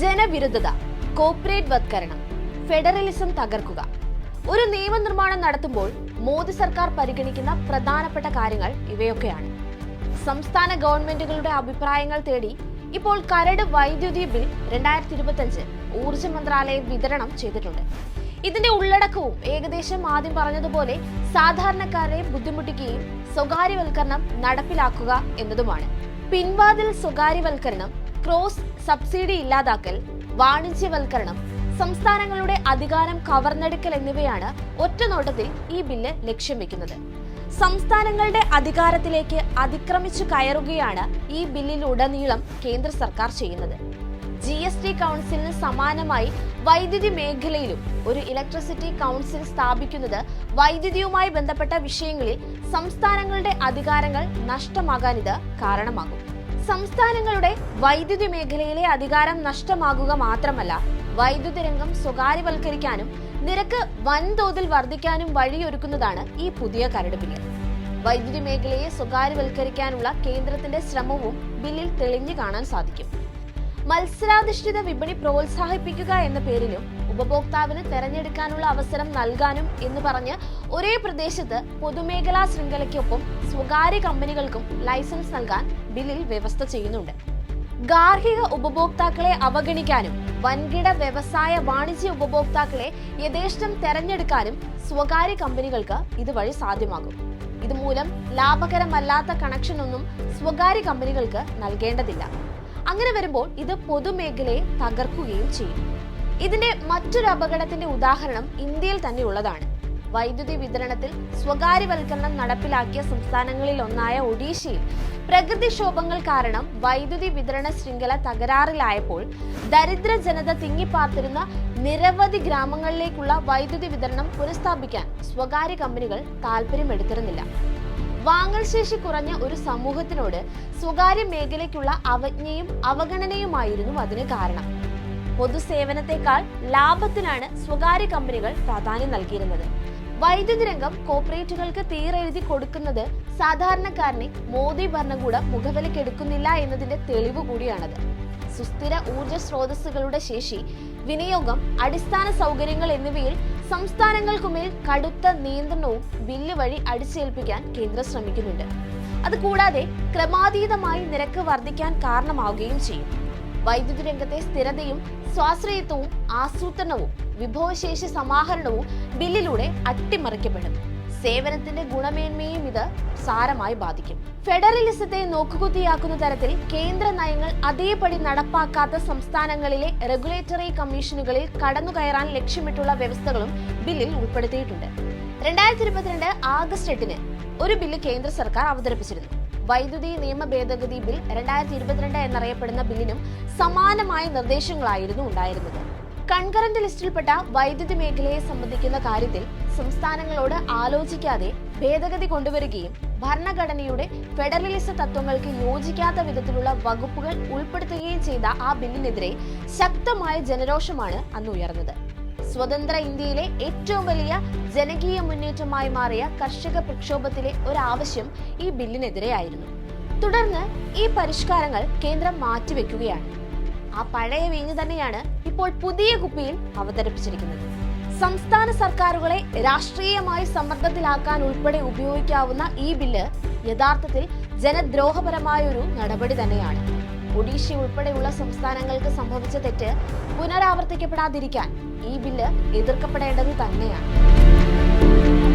ജനവിരുദ്ധത corporate വത്കരണം federalism തകർക്കുക. ഒരു നിയമനിർമ്മാണം നടത്തുമ്പോൾ മോദി സർക്കാർ പരിഗണിക്കുന്ന പ്രധാനപ്പെട്ട കാര്യങ്ങൾ ഇവയൊക്കെയാണ്. സംസ്ഥാന ഗവൺമെന്റുകളുടെ അഭിപ്രായങ്ങൾ തേടി ഇപ്പോൾ കരട് വൈദ്യുതി ബിൽ രണ്ടായിരത്തി ഇരുപത്തഞ്ച് ഊർജ മന്ത്രാലയം വിതരണം ചെയ്തിട്ടുണ്ട്. ഇതിന്റെ ഉള്ളടക്കവും ഏകദേശം ആദ്യം പറഞ്ഞതുപോലെ സാധാരണക്കാരെ ബുദ്ധിമുട്ടിക്കുകയും സ്വകാര്യവൽക്കരണം നടപ്പിലാക്കുക എന്നതുമാണ്. പിൻവാതിൽ സ്വകാര്യവൽക്കരണം ക്രോസ് സബ്സിഡി ഇല്ലാതാക്കൽ വാണിജ്യവൽക്കരണം സംസ്ഥാനങ്ങളുടെ അധികാരം കവർന്നെടുക്കൽ എന്നിവയാണ് ഒറ്റനോട്ടത്തിൽ ഈ ബില്ല് ലക്ഷ്യം വെക്കുന്നത്. സംസ്ഥാനങ്ങളുടെ അധികാരത്തിലേക്ക് അതിക്രമിച്ചു കയറുകയാണ് ഈ ബില്ലിലുടനീളം കേന്ദ്ര സർക്കാർ ചെയ്യുന്നത്. ജി എസ് ടി കൗൺസിലിന് സമാനമായി വൈദ്യുതി മേഖലയിലും ഒരു ഇലക്ട്രിസിറ്റി കൗൺസിൽ സ്ഥാപിക്കുന്നത് വൈദ്യുതിയുമായി ബന്ധപ്പെട്ട വിഷയങ്ങളിൽ സംസ്ഥാനങ്ങളുടെ അധികാരങ്ങൾ നഷ്ടമാകാൻ ഇത് കാരണമാകും. സംസ്ഥാനങ്ങളുടെ വൈദ്യുതി മേഖലയിലെ അധികാരം നഷ്ടമാകുക മാത്രമല്ല വൈദ്യുതി രംഗം സ്വകാര്യവൽക്കരിക്കാനും നിരക്ക് വൻതോതിൽ വർദ്ധിക്കാനും വഴിയൊരുക്കുന്നതാണ് ഈ പുതിയ കരട് ബില്ല് വൈദ്യുതി മേഖലയെ സ്വകാര്യവൽക്കരിക്കാനുള്ള കേന്ദ്രത്തിന്റെ ശ്രമവും ബില്ലിൽ തെളിഞ്ഞു കാണാൻ സാധിക്കും. മത്സരാധിഷ്ഠിത വിപണി പ്രോത്സാഹിപ്പിക്കുക എന്ന പേരിലും ഉപഭോക്താവിന് തെരഞ്ഞെടുക്കാനുള്ള അവസരം നൽകാനും എന്ന് പറഞ്ഞ് ഒരേ പ്രദേശത്ത് പൊതുമേഖലാ ശൃംഖലയ്ക്കൊപ്പം സ്വകാര്യ കമ്പനികൾക്കും ലൈസൻസ് നൽകാൻ ബില്ലിൽ വ്യവസ്ഥ ചെയ്യുന്നുണ്ട്. ഗാർഹിക ഉപഭോക്താക്കളെ അവഗണിക്കാനും വൻകിട വ്യവസായ വാണിജ്യ ഉപഭോക്താക്കളെ യഥേഷ്ടം തെരഞ്ഞെടുക്കാനും സ്വകാര്യ കമ്പനികൾക്ക് ഇതുവഴി സാധ്യമാകും. ഇതുമൂലം ലാഭകരമല്ലാത്ത കണക്ഷനൊന്നും സ്വകാര്യ കമ്പനികൾക്ക് നൽകേണ്ടതില്ല. അങ്ങനെ വരുമ്പോൾ ഇത് പൊതുമേഖലയെ തകർക്കുകയും ചെയ്യും. ഇതിന്റെ മറ്റൊരു അപകടത്തിന്റെ ഉദാഹരണം ഇന്ത്യയിൽ തന്നെ ഉള്ളതാണ് വൈദ്യുതി വിതരണത്തിൽ സ്വകാര്യവൽക്കരണം നടപ്പിലാക്കിയ സംസ്ഥാനങ്ങളിൽ ഒന്നായ ഒഡീഷയിൽ പ്രകൃതിക്ഷോഭങ്ങൾ കാരണം വൈദ്യുതി വിതരണ ശൃംഖല തകരാറിലായപ്പോൾ ദരിദ്ര ജനത തിങ്ങിപ്പാർത്തിരുന്ന നിരവധി ഗ്രാമങ്ങളിലേക്കുള്ള വൈദ്യുതി വിതരണം പുനഃസ്ഥാപിക്കാൻ സ്വകാര്യ കമ്പനികൾ താല്പര്യമെടുത്തിരുന്നില്ല വാങ്ങൽ ശേഷി കുറഞ്ഞ ഒരു സമൂഹത്തിനോട് സ്വകാര്യ മേഖലയ്ക്കുള്ള അവജ്ഞയും അവഗണനയുമായിരുന്നു അതിന് കാരണം. പൊതുസേവനത്തെക്കാൾ ലാഭത്തിനാണ് സ്വകാര്യ കമ്പനികൾ പ്രാധാന്യം നൽകിയിരുന്നത്. വൈദ്യുതി രംഗം കോർപ്പറേറ്റുകൾക്ക് തീരെഴുതി കൊടുക്കുന്നത് സാധാരണക്കാരനെ മോദി ഭരണകൂടം മുഖവിലക്കെടുക്കുന്നില്ല എന്നതിന്റെ തെളിവ് കൂടിയാണത്. സുസ്ഥിര ഊർജ സ്രോതസ്സുകളുടെ ശേഷി വിനിയോഗം അടിസ്ഥാന സൗകര്യങ്ങൾ എന്നിവയിൽ സംസ്ഥാനങ്ങൾക്കുമേൽ കടുത്ത നിയന്ത്രണവും ബില്ല് വഴി അടിച്ചേൽപ്പിക്കാൻ കേന്ദ്രം ശ്രമിക്കുന്നുണ്ട്. അതുകൂടാതെ ക്രമാതീതമായി നിരക്ക് വർദ്ധിക്കാൻ കാരണമാവുകയും ചെയ്യും. വൈദ്യുതി രംഗത്തെ സ്ഥിരതയും സ്വാശ്രയത്വവും ആസൂത്രണവും വിഭവശേഷി സമാഹരണവും ബില്ലിലൂടെ അട്ടിമറിക്കപ്പെടും. സേവനത്തിന്റെ ഗുണമേന്മയും ഇത് സാരമായി ബാധിക്കും. ഫെഡറലിസത്തെ നോക്കുകുത്തിയാക്കുന്ന തരത്തിൽ കേന്ദ്ര നയങ്ങൾ അതേപടി നടപ്പാക്കാത്ത സംസ്ഥാനങ്ങളിലെ റെഗുലേറ്ററി കമ്മീഷനുകളിൽ കടന്നുകയറാൻ ലക്ഷ്യമിട്ടുള്ള വ്യവസ്ഥകളും ബില്ലിൽ ഉൾപ്പെടുത്തിയിട്ടുണ്ട്. രണ്ടായിരത്തി ഇരുപത്തിരണ്ട് ആഗസ്റ്റ് എട്ടിന് ഒരു ബില്ല് കേന്ദ്ര സർക്കാർ അവതരിപ്പിച്ചിരുന്നു. വൈദ്യുതി നിയമ ഭേദഗതി ബിൽ രണ്ടായിരത്തി ഇരുപത്തിരണ്ട് എന്നറിയപ്പെടുന്ന ബില്ലിനും സമാനമായ നിർദ്ദേശങ്ങളായിരുന്നു ഉണ്ടായിരുന്നത്. കൺകറന്റ് ലിസ്റ്റിൽപ്പെട്ട വൈദ്യുതി മേഖലയെ സംബന്ധിക്കുന്ന കാര്യത്തിൽ സംസ്ഥാനങ്ങളോട് ആലോചിക്കാതെ ഭേദഗതി കൊണ്ടുവരികയും ഭരണഘടനയുടെ ഫെഡറലിസ തത്വങ്ങൾക്ക് യോജിക്കാത്ത വിധത്തിലുള്ള വകുപ്പുകൾ ഉൾപ്പെടുത്തുകയും ചെയ്ത ആ ബില്ലിനെതിരെ ശക്തമായ ജനരോഷമാണ് അന്ന് ഉയർന്നത്. സ്വതന്ത്ര ഇന്ത്യയിലെ ഏറ്റവും വലിയ ജനകീയ മുന്നേറ്റമായി മാറിയ കർഷക പ്രക്ഷോഭത്തിലെ ഒരാവശ്യം ഈ ബില്ലിനെതിരെയായിരുന്നു. തുടർന്ന് ഈ പരിഷ്കാരങ്ങൾ കേന്ദ്രം മാറ്റിവെക്കുകയാണ്. ആ പഴയ വീഞ്ഞ് തന്നെയാണ് ഇപ്പോൾ പുതിയ കുപ്പിയിൽ അവതരിപ്പിച്ചിരിക്കുന്നത്. സംസ്ഥാന സർക്കാരുകളെ രാഷ്ട്രീയമായി സമ്മർദ്ദത്തിലാക്കാൻ ഉൾപ്പെടെ ഉപയോഗിക്കാവുന്ന ഈ ബില്ല് യഥാർത്ഥത്തിൽ ജനദ്രോഹപരമായ ഒരു നടപടി തന്നെയാണ്. ഒഡീഷ ഉൾപ്പെടെയുള്ള സംസ്ഥാനങ്ങൾക്ക് സംഭവിച്ച തെറ്റ് പുനരാവർത്തിക്കപ്പെടാതിരിക്കാൻ ഈ ബില്ല് എതിർക്കപ്പെടേണ്ടത് തന്നെയാണ്.